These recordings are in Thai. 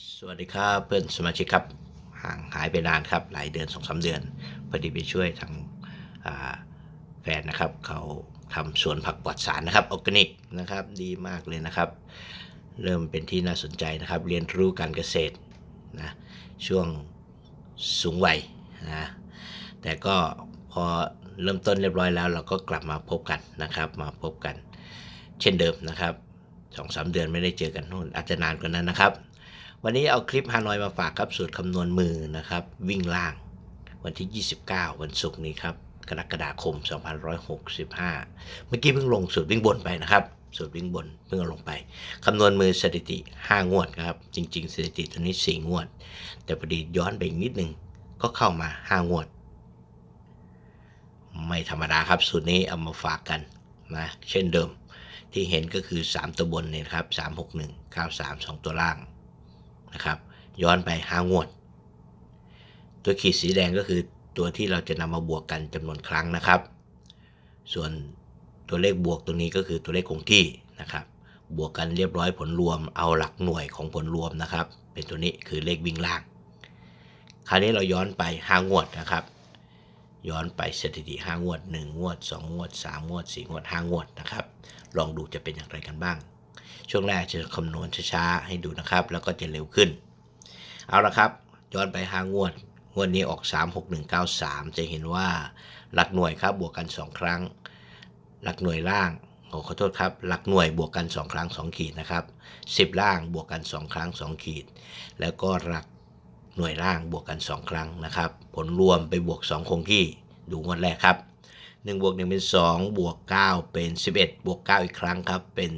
สวัสดีครับเพื่อนสมาชิกครับ ห่างหายไปนานครับ หลายเดือนสองสาเดือนพอดีไปช่วยทางแฟนนะครับเขาทำสวนผักปลอดสารนะครับออร์แกนิกนะครับดีมากเลยนะครับ เริ่มเป็นที่น่าสนใจนะครับ เรียนรู้การเกษตรนะช่วงสูงวัยนะแต่ก็พอเริ่มต้นเรียบร้อยแล้ว เราก็กลับมาพบกันนะครับ มาพบกัน เช่นเดิมนะครับสองสามเดือนไม่ได้เจอกันนู่นอาจจะนานกว่านั้นนะครับ วันนี้เอาคลิปฮานอยมาฝากครับสูตรคำนวณมือนะครับ วิ่งล่าง วันที่ 29 วันศุกร์นี้ครับกรกฎาคม 2565 เมื่อกี้เพิ่งลงสูตรวิ่งบนไปนะครับสูตรวิ่งบนเพิ่งเอาลงไปคำนวณมือสถิติ 5 งวดครับ จริง ๆ สถิติตัวนี้ 4 งวด แต่พอดีย้อนไปอีกนิดนึงก็เข้ามา 5 งวด ไม่ธรรมดาครับสูตรนี้เอามาฝากกันนะเช่นเดิมที่เห็นก็คือ 3 ตัวบนเนี่ยครับ 361 93 2 ตัวล่าง นะครับ ย้อนไปห้างวด ตัวขีดสีแดงก็คือตัวที่เราจะนำมาบวกกันจำนวนครั้งนะครับ ส่วนตัวเลขบวกตรงนี้ก็คือตัวเลขคงที่นะครับ บวกกันเรียบร้อยผลรวมเอาหลักหน่วยของผลรวมนะครับ เป็นตัวนี้คือเลขวิ่งล่าง คราวนี้เราย้อนไปห้างวดนะครับย้อนไปสถิติห้างวด 1 งวด 2 งวด 3 งวด 4 งวด 5 งวดนะครับ ลองดูจะเป็นอย่างไรกันบ้าง ช่วงแรกจะคำนวณช้าๆให้ดูนะครับ แล้วก็จะเร็วขึ้น เอาละครับ ย้อนไปหางวด งวดนี้ออก 36193 จะเห็นว่าหลักหน่วยครับบวกกัน 2 ครั้ง หลักหน่วยล่างโอ้ขอโทษครับ หลักหน่วยบวกกัน 2 ครั้ง 2 ขีดนะครับ 10 ล่างบวกกัน 2 ครั้ง 2 ขีด แล้วก็หลักหน่วยล่างบวกกัน 2 ครั้งนะครับ ผลรวมไปบวก 2 คงที่ ดูงวดแรกครับ1บวก1เป็น 2 บวก 9 เป็น 11 บวก 9 อีกครั้งครับ เป็น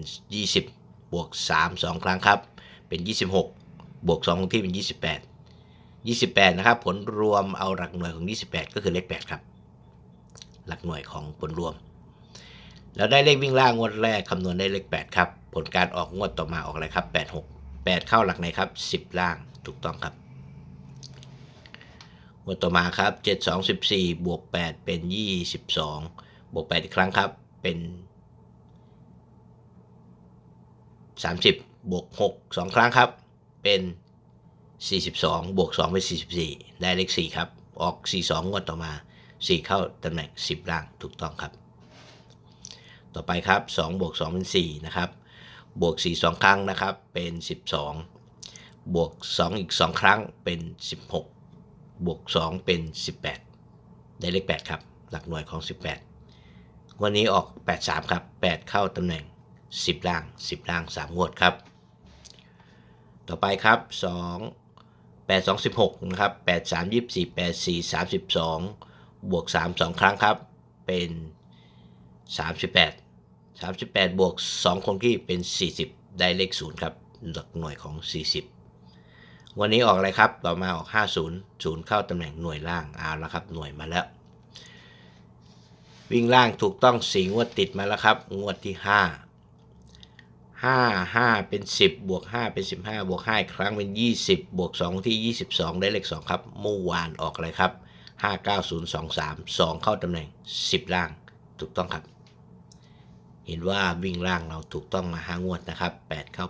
20 บวก 3 2 ครั้งครับ เป็น 26 บวก2ของที่เป็น 28 28 นะครับ ผลรวมเอาหลักหน่วยของ 28 ก็คือเลข 8 ครับ หลักหน่วยของผลรวม แล้วได้เลขวิ่งล่างงวดแรกคำนวณได้เลข 8 ครับ ผลการออกงวดต่อมาออกอะไรครับ 86 8 เข้าหลักไหนครับ 10 ล่างถูกต้องครับงวดต่อมาครับ 7 2 14 บวก 8 เป็น 22 บวก 8 อีกครั้งครับ เป็น 30 บวก 6 2 ครั้งครับ เป็น 42 บวก 2 เป็น 44 ได้เลข 4 ครับ ออก 42 งวดต่อมา 4 เข้าตำแหน่ง 10 ล่างถูกต้องครับ ต่อไปครับ 2 บวก 2 เป็น 4 นะครับ บวก 4 2 ครั้งนะครับ เป็น 12 บวก 2 อีก 2 ครั้ง เป็น 16 บวก 2 เป็น 18 ได้เลข 8 ครับ หลักหน่วยของ 18 วันนี้ออก 83 ครับ 8 เข้าตำแหน่ง 10 ล่าง 10 ล่าง 3 งวดครับ ต่อไปครับ 2 8 2 16 นะครับ 8 3 24 8 4 32 บวก 3 2 ครั้งครับ เป็น 38 38 บวก 2 คงที่เป็น 40 ได้เลข 0 ครับ หลักหน่วยของ 40 วันนี้ออกอะไรครับ ต่อมาออก 50 0 เข้าตำแหน่งหน่วยล่างเอาละครับ หน่วยมาแล้ว วิ่งล่างถูกต้องสีงวดติดมาแล้วครับ งวดที่ 5 5 5 เป็น 10 บวก 5 เป็น 15 บวก5อีกครั้งเป็น 20 บวก 2 ที่ 22 ได้เลข 2 ครับเมื่อวานออกอะไรครับ 59023 2 เข้าตำแหน่ง 10 ล่าง ถูกต้องครับ เห็นว่าวิ่งล่างเราถูกต้องมา5งวดนะครับ 8 เข้า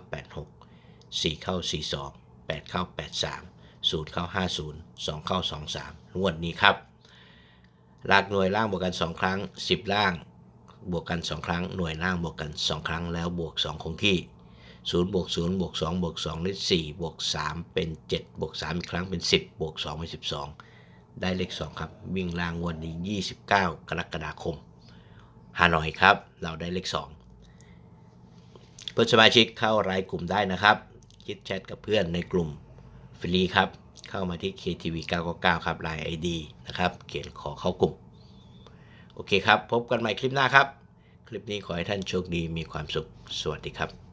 86 4 เข้า 42 8 เข้า 83 0 เข้า 50 2 เข้า 23 งวดนี้ครับ หลากหน่วยล่างบวกกัน 2 ครั้ง 10 ล่าง บวกกัน 2 ครั้ง หน่วยล่างบวกกัน 2 ครั้งแล้วบวก 2 คงที่0บวก0บวก2บวก2ได้4บวก3เป็น 7 บวก3อีกครั้งเป็น 10 บวก2เป็น 12 ได้เลข 2 ครับ วิ่งล่างวันนี้ 29 กรกฎาคมฮานอยครับ เราได้เลข 2 เพื่อนสมาชิกเข้ารายกลุ่มได้นะครับ คิดแชทกับเพื่อนในกลุ่มฟรีครับ เข้ามาที่ KTV 999 ครับไลน์ ID นะครับ เขียนขอเข้ากลุ่ม โอเคครับ พบกันใหม่คลิปหน้าครับ คลิปนี้ขอให้ท่านโชคดีมีความสุข สวัสดีครับ